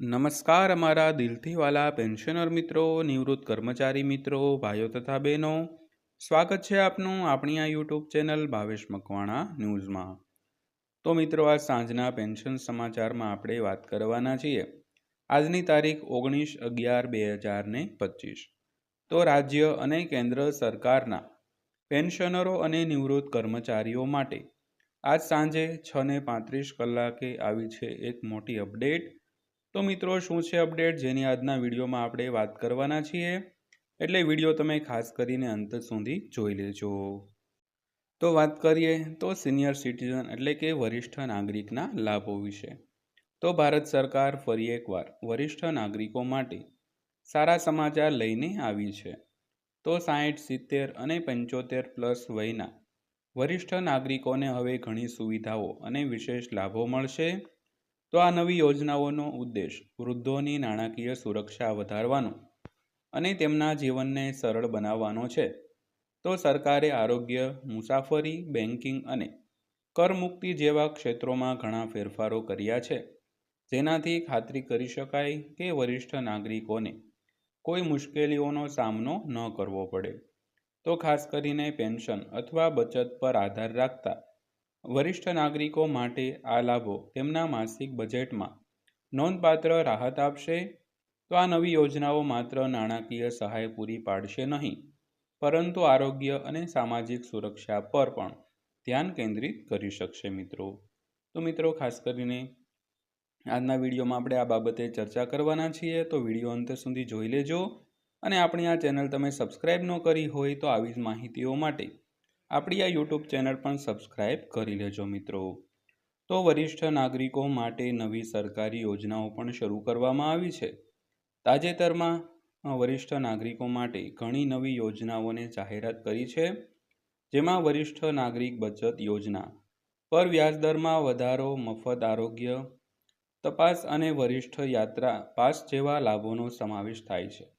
નમસ્કાર અમારા દિલથી વાલા પેન્શનર મિત્રો, નિવૃત્ત કર્મચારી મિત્રો, ભાઈઓ તથા બહેનો. સ્વાગત છે આપનું આપણી આ યુટ્યુબ ચેનલ ભાવેશ મકવાણા ન્યૂઝમાં. તો મિત્રો આ સાંજના પેન્શન સમાચારમાં આપણે વાત કરવાના છીએ. આજની તારીખ ઓગણીસ અગિયાર બે હજાર ને પચીસ. તો રાજ્ય અને કેન્દ્ર સરકારના પેન્શનરો અને નિવૃત્ત કર્મચારીઓ માટે આજ સાંજે છ ને પાંત્રીસ કલાકે આવી છે એક મોટી અપડેટ. તો મિત્રો, શું છે અપડેટ જેની આજના વિડીયોમાં આપણે વાત કરવાના છીએ. એટલે વીડિયો તમે ખાસ કરીને અંત સુધી જોઈ લેજો. તો વાત કરીએ તો સિનિયર સિટીઝન એટલે કે વરિષ્ઠ નાગરિકના લાભો વિશે. તો ભારત સરકાર ફરી એકવાર વરિષ્ઠ નાગરિકો માટે સારા સમાચાર લઈને આવી છે. તો સાઠ સિત્તેર અને પંચોતેર પ્લસ વયના વરિષ્ઠ નાગરિકોને હવે ઘણી સુવિધાઓ અને વિશેષ લાભો મળશે. તો આ નવી યોજનાઓનો ઉદ્દેશ વૃદ્ધોની નાણાકીય સુરક્ષા વધારવાનો અને તેમના જીવનને સરળ બનાવવાનો છે. તો સરકારે આરોગ્ય, મુસાફરી બેન્કિંગ અને કરમુક્તિ જેવા ક્ષેત્રોમાં ઘણા ફેરફારો કર્યા છે. જેનાથી ખાતરી કરી શકાય કે વરિષ્ઠ નાગરિકોને કોઈ મુશ્કેલીઓનો સામનો ન કરવો પડે. તો ખાસ કરીને પેન્શન અથવા બચત પર આધાર રાખતા વરિષ્ઠ નાગરિકો માટે આ લાભો તેમના માસિક બજેટમાં નોંધપાત્ર રાહત આપશે. તો આ નવી યોજનાઓ માત્ર નાણાકીય સહાય પૂરી પાડશે નહીં, પરંતુ આરોગ્ય અને સામાજિક સુરક્ષા પર પણ ધ્યાન કેન્દ્રિત કરી શકશે મિત્રો. તો મિત્રો, ખાસ કરીને આજના વિડીયોમાં આપણે આ બાબતે ચર્ચા કરવાના છીએ. તો વીડિયો અંત સુધી જોઈ લેજો અને આપણી આ ચેનલ તમે સબસ્ક્રાઈબ ન કરી હોય તો આવી જ માહિતીઓ માટે આપણી આ યુટ્યુબ ચેનલ પણ સબસ્ક્રાઈબ કરી લેજો મિત્રો. તો વરિષ્ઠ નાગરિકો માટે નવી સરકારી યોજનાઓ પણ શરૂ કરવામાં આવી છે. તાજેતરમાં વરિષ્ઠ નાગરિકો માટે ઘણી નવી યોજનાઓને જાહેરાત કરી છે. જેમાં વરિષ્ઠ નાગરિક બચત યોજના પર વ્યાજદરમાં વધારો, મફત આરોગ્ય, તપાસ અને વરિષ્ઠ યાત્રા પાસ જેવા લાભોનો સમાવેશ થાય છે.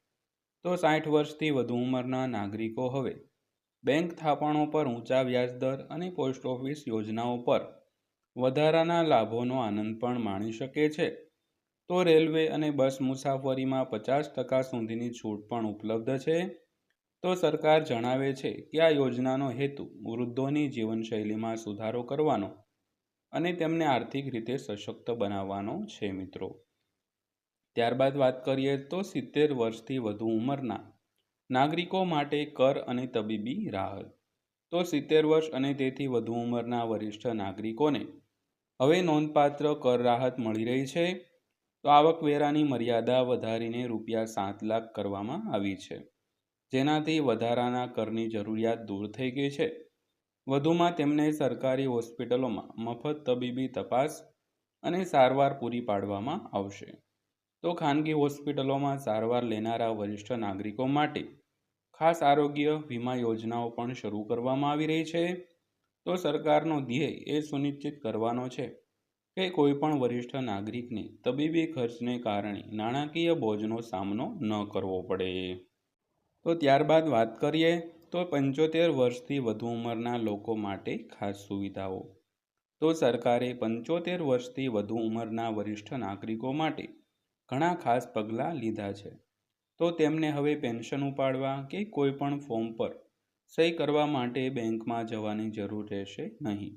તો સાઠ વર્ષથી વધુ ઉંમરના નાગરિકો હવે બેંક થાપણો પર ઊંચા વ્યાજદર અને પોસ્ટ ઓફિસ યોજનાઓ પર વધારાના લાભોનો આનંદ પણ માણી શકે છે. તો રેલવે અને બસ મુસાફરીમાં પચાસ ટકા સુધીની છૂટ પણ ઉપલબ્ધ છે. તો સરકાર જણાવે છે કે આ યોજનાનો હેતુ વૃદ્ધોની જીવનશૈલીમાં સુધારો કરવાનો અને તેમને આર્થિક રીતે સશક્ત બનાવવાનો છે મિત્રો. ત્યારબાદ વાત કરીએ તો સિત્તેર વર્ષથી વધુ ઉંમરના નાગરિકો માટે કર અને તબીબી રાહત તો સિત્તેર વર્ષ અને તેથી વધુ ઉંમરના વરિષ્ઠ નાગરિકોને હવે નોંધપાત્ર કર રાહત મળી રહી છે. તો આવકવેરાની મર્યાદા વધારીને રૂપિયા સાત લાખ કરવામાં આવી છે. જેનાથી વધારાના કરની જરૂરિયાત દૂર થઈ ગઈ છે. વધુમાં તેમને સરકારી હોસ્પિટલોમાં મફત તબીબી તપાસ અને સારવાર પૂરી પાડવામાં આવશે. તો ખાનગી હોસ્પિટલોમાં સારવાર લેનારા વરિષ્ઠ નાગરિકો માટે ખાસ આરોગ્ય વીમા યોજનાઓ પણ શરૂ કરવામાં આવી રહી છે. તો સરકારનો ધ્યેય એ સુનિશ્ચિત કરવાનો છે કે કોઈપણ વરિષ્ઠ નાગરિકને તબીબી ખર્ચને કારણે નાણાકીય બોજનો સામનો ન કરવો પડે. તો ત્યારબાદ વાત કરીએ તો પંચોતેર વર્ષથી વધુ ઉંમરના લોકો માટે ખાસ સુવિધાઓ. તો સરકારે પંચોતેર વર્ષથી વધુ ઉંમરના વરિષ્ઠ નાગરિકો માટે ઘણા ખાસ પગલાં લીધા છે. તો તેમને હવે પેન્શન ઉપાડવા કે કોઈ પણ ફોર્મ પર સહી કરવા માટે બેંકમાં જવાની જરૂર રહેશે નહીં.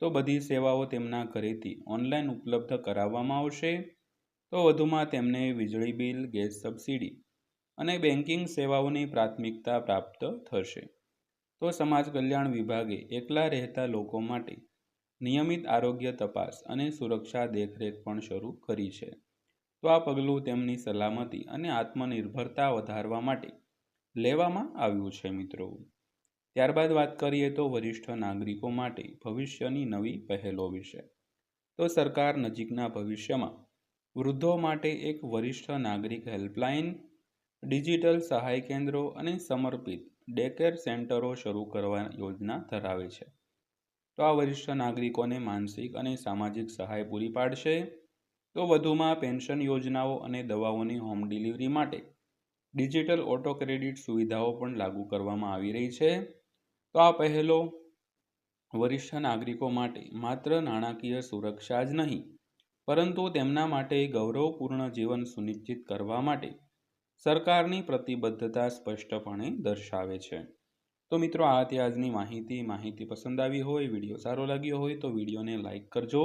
તો બધી સેવાઓ તેમના ઘરેથી ઓનલાઈન ઉપલબ્ધ કરાવવામાં આવશે. તો વધુમાં તેમને વીજળી બિલ, ગેસ સબસિડી અને બેન્કિંગ સેવાઓની પ્રાથમિકતા પ્રાપ્ત થશે. તો સમાજ કલ્યાણ વિભાગે એકલા રહેતા લોકો માટે નિયમિત આરોગ્ય તપાસ અને સુરક્ષા દેખરેખ પણ શરૂ કરી છે. તો આ પગલું તેમની સલામતી અને આત્મનિર્ભરતા વધારવા માટે લેવામાં આવ્યું છે મિત્રો. ત્યારબાદ વાત કરીએ તો વરિષ્ઠ નાગરિકો માટે ભવિષ્યની નવી પહેલો વિશે તો સરકાર નજીકના ભવિષ્યમાં વૃદ્ધો માટે એક વરિષ્ઠ નાગરિક હેલ્પલાઇન, ડિજિટલ સહાય કેન્દ્રો અને સમર્પિત ડેકેર સેન્ટરો શરૂ કરવા યોજના ધરાવે છે. તો આ વરિષ્ઠ નાગરિકોને માનસિક અને સામાજિક સહાય પૂરી પાડશે. તો વધુમાં પેન્શન યોજનાઓ અને દવાઓની હોમ ડિલિવરી માટે ડિજિટલ ઓટો ક્રેડિટ સુવિધાઓ પણ લાગુ કરવામાં આવી રહી છે. તો આ પહેલો વરિષ્ઠ નાગરિકો માટે માત્ર નાણાકીય સુરક્ષા જ નહીં, પરંતુ તેમના માટે ગૌરવપૂર્ણ જીવન સુનિશ્ચિત કરવા માટે સરકારની પ્રતિબદ્ધતા સ્પષ્ટપણે દર્શાવે છે. તો મિત્રો, આ આજની માહિતી. માહિતી પસંદ આવી હોય, વીડિયો સારો લાગ્યો હોય તો વિડીયોને લાઇક કરજો.